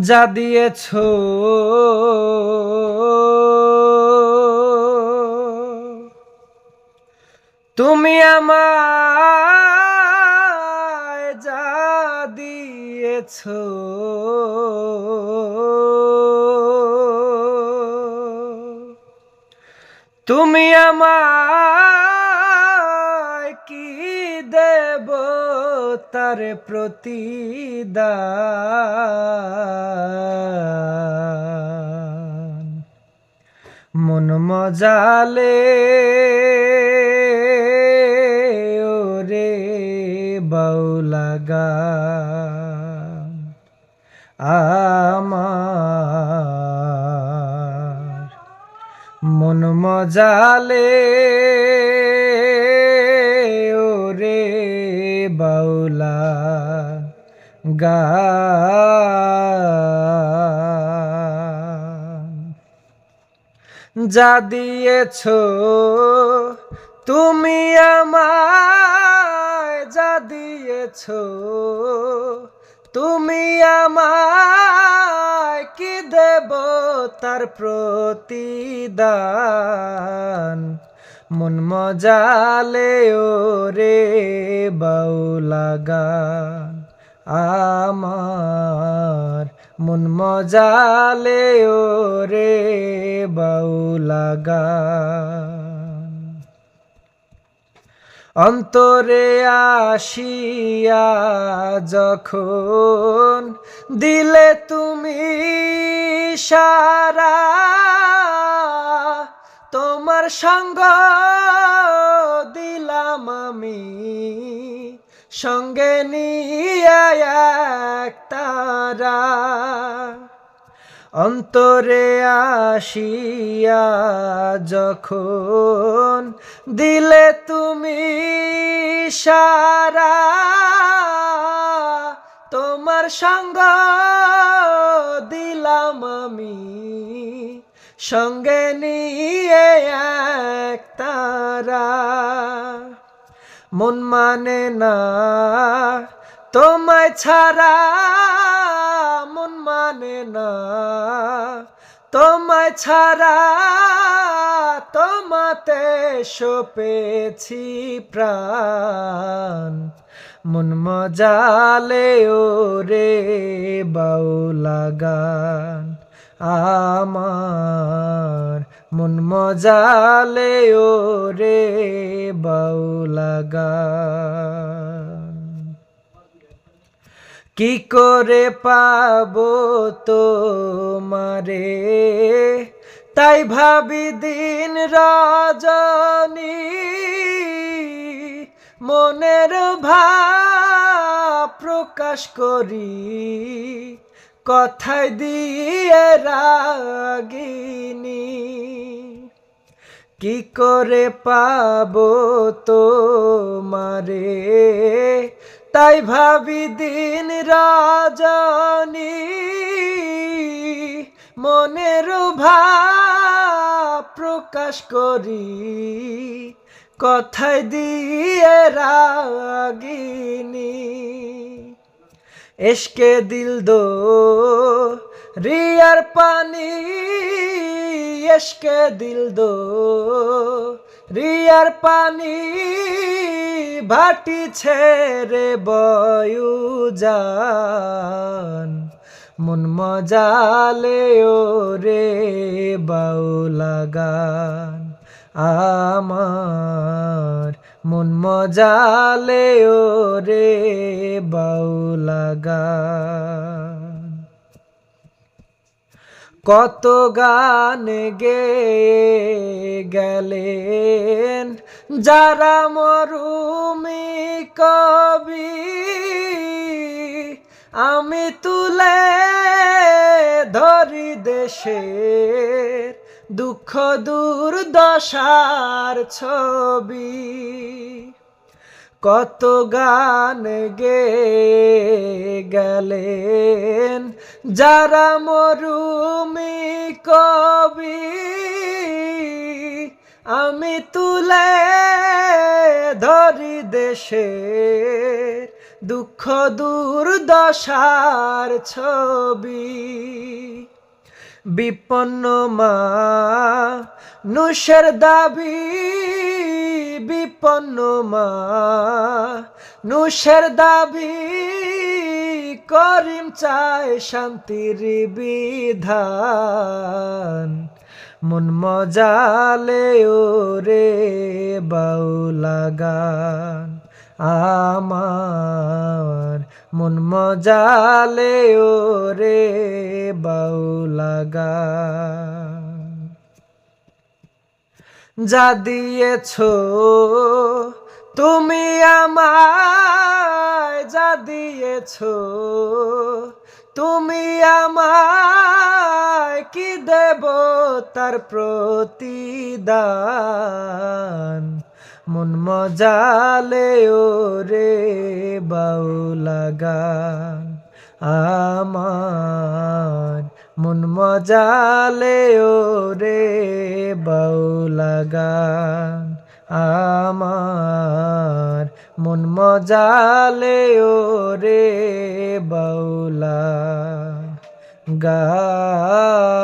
যা দিয়েছ। তুমি আমায় যা দিয়েছ। তুমি আমায় তার প্রতিদান। মন মজালে ওরে বাউলাগা আমার মন মজালে গা। যা দিয়েছ তুমি আমায়, যা দিয়েছ তুমি আমায়, কি দেব তার প্রতিদান? মন মজালে ওরে বাউলাগান আমার মন মজালে ওরে বাউলাগান অন্তরে আসিয়া যখন দিলে তুমি সারা, তোমার সঙ্গ দিলাম আমি। সঙ্গে নিয়ে এক তারা। অন্তরে আসিয়া যখন দিলে তুমি সারা, তোমার সঙ্গ দিলাম আমি। সঙ্গে নিয়ে এক তারা। মন মানে না। তোমায় ছাড়া মন মানে না। তোমায় ছাড়া তোমাতে সপেছি প্রাণ। মন মজালে ওরে বাউলাগান আমার। মন মজালে ও রে বাউলাগান কি করে পাবো তোমারে? তাই ভাবি দিন রজনী, মনের ভাব প্রকাশ করি। কথায় দিয়ে রাগিনী। কি করে পাবো তোমারে? তাই ভাবি দিন রাজনী। মনের প্রকাশ করি। কথায় দিয়ে রাগিনী। এসকে দিল দো, রিয়ার পানি। এসকে দিল দো, রিয়ার পানি। ভাটি ছেড়ে বয়ু যান মন মজালে ওরে বাউলাগান আমার মন মজালে ও রে বাউলাগা কত গান গে গেলেন যারা মরুমি কবি আমি তুলে ধরি দেশের দুঃখ দুর্দশার ছবি। কত গান গে গেলেন যারা মরুমি কবি। আমি তুলে ধরি দেশের দুঃখ দুর্দশার ছবি। বিপন্ন মা, নুষের দাবি। বিপন্ন মা, নুষের দাবি। করিম চায় শান্তির বিধান। মন মজালে ওরে বাউলা গান। আমার মন মজালে ওরে বাউলা গান যা দিয়েছ তুমি আমায়, যা দিয়েছ তুমি আমায়, কি দেব তার প্রতিদান? মন মজালে ওরে বাউলা গান আমার মন মজালে ওরে বাউলা গান আমার মন মজালে ওরে বাউলা। গান